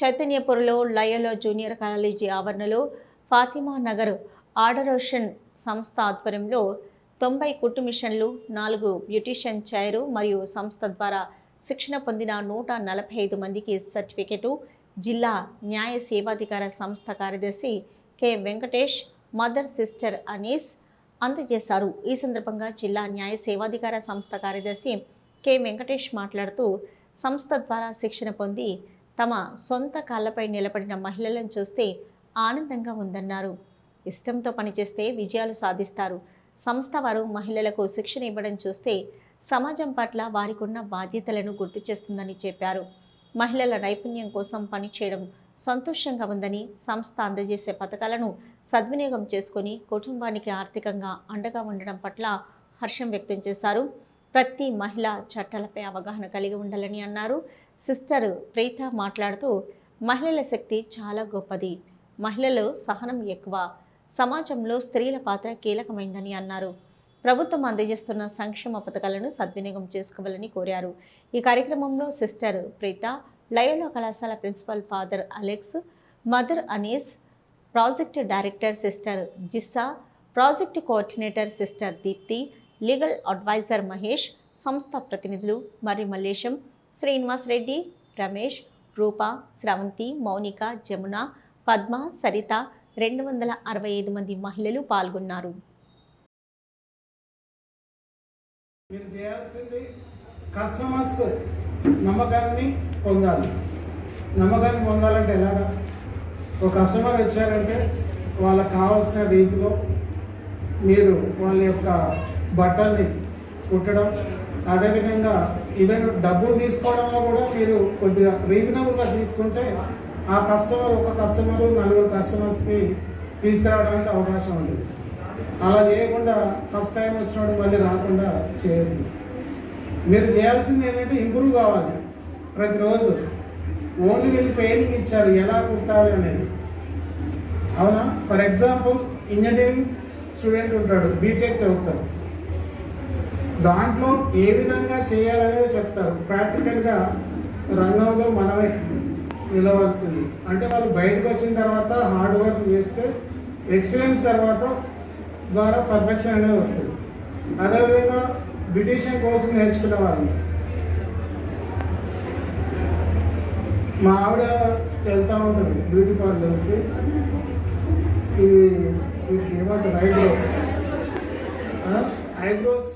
చైతన్యపురలో లయోలో junior college ఆవరణలో ఫాతిమా నగర్ ఆడరోషన్ సంస్థ ఆధ్వర్యంలో తొంభై కుట్టు మిషన్లు నాలుగు బ్యూటిషియన్ చైరు మరియు సంస్థ ద్వారా శిక్షణ పొందిన నూట నలభై ఐదు మందికి సర్టిఫికెటు జిల్లా న్యాయ సేవాధికార సంస్థ కార్యదర్శి K. Venkatesh mother sister Anees అందజేశారు. ఈ సందర్భంగా జిల్లా న్యాయ సేవాధికార సంస్థ కార్యదర్శి కె. వెంకటేష్ మాట్లాడుతూ సంస్థ ద్వారా శిక్షణ పొంది తమ సొంత కాళ్ళపై నిలబడిన మహిళలను చూస్తే ఆనందంగా ఉందన్నారు. ఇష్టంతో పనిచేస్తే విజయాలు సాధిస్తారు. సంస్థ వారు మహిళలకు శిక్షణ ఇవ్వడం చూస్తే సమాజం పట్ల వారికున్న బాధ్యతలను గుర్తు చేస్తుందని చెప్పారు. మహిళల నైపుణ్యం కోసం పనిచేయడం సంతోషంగా ఉందని సంస్థ అందజేసే పథకాలను సద్వినియోగం చేసుకొని కుటుంబానికి ఆర్థికంగా అండగా ఉండడం పట్ల హర్షం వ్యక్తం చేశారు. ప్రతి మహిళ చట్టాలపై అవగాహన కలిగి ఉండాలని అన్నారు. సిస్టర్ ప్రీత మాట్లాడుతూ మహిళల శక్తి చాలా గొప్పది. మహిళలు సహనం ఎక్కువ. సమాజంలో స్త్రీల పాత్ర కీలకమైందని అన్నారు. ప్రభుత్వం అందజేస్తున్న సంక్షేమ పథకాలను సద్వినియోగం చేసుకోవాలని కోరారు. ఈ కార్యక్రమంలో సిస్టర్ ప్రీత లయోలా కళాశాల principal father Alex mother Anees project director sister Jissa project coordinator sister Deepti legal advisor Mahesh సంస్థ ప్రతినిధులు మరి మల్లేశం శ్రీనివాస్ రెడ్డి రమేష్ రూప స్రవంతి మౌనిక జమున పద్మ సరిత రెండు వందల అరవై ఐదు మంది మహిళలు పాల్గొన్నారు. మీరు చేయాల్సింది కస్టమర్స్ నమ్మకాన్ని పొందాలి. నమ్మకాన్ని పొందాలంటే ఎలాగా? ఒక కస్టమర్ వచ్చారంటే వాళ్ళకి కావాల్సిన రీతిలో మీరు వాళ్ళ యొక్క బట్టల్ని కుట్టడం అదేవిధంగా ఈవెన్ డబ్బులు తీసుకోవడంలో కూడా మీరు కొద్దిగా రీజనబుల్గా తీసుకుంటే ఆ కస్టమర్ ఒక కస్టమర్ నలుగురు కస్టమర్స్కి తీసుకురావడానికి అవకాశం ఉంటుంది. అలా చేయకుండా ఫస్ట్ టైం వచ్చినప్పుడు మళ్ళీ రాకుండా చేయొద్దు. మీరు చేయాల్సింది ఏంటంటే ఇంప్రూవ్ కావాలి. ప్రతిరోజు ఓన్లీ వీళ్ళు ట్రైనింగ్ ఇచ్చారు ఎలా కుట్టాలి అనేది. అవునా? ఫర్ ఎగ్జాంపుల్ ఇంజనీరింగ్ స్టూడెంట్ ఉంటాడు బీటెక్ చదువుతాడు. దాంట్లో ఏ విధంగా చేయాలనేది చెప్తారు. ప్రాక్టికల్గా రంగంలో మనమే నిలవాల్సింది. అంటే వాళ్ళు బయటకు వచ్చిన తర్వాత హార్డ్ వర్క్ చేస్తే ఎక్స్పీరియన్స్ తర్వాత ద్వారా పర్ఫెక్షన్ అనేది వస్తుంది. అదేవిధంగా బ్యూటీషియన్ కోర్స్ నేర్చుకునే వాళ్ళు. మా ఆవిడ వెళ్తూ ఉంటుంది బ్యూటీ పార్లర్కి ఇది ఏమంటారు? Eyebrows eyebrows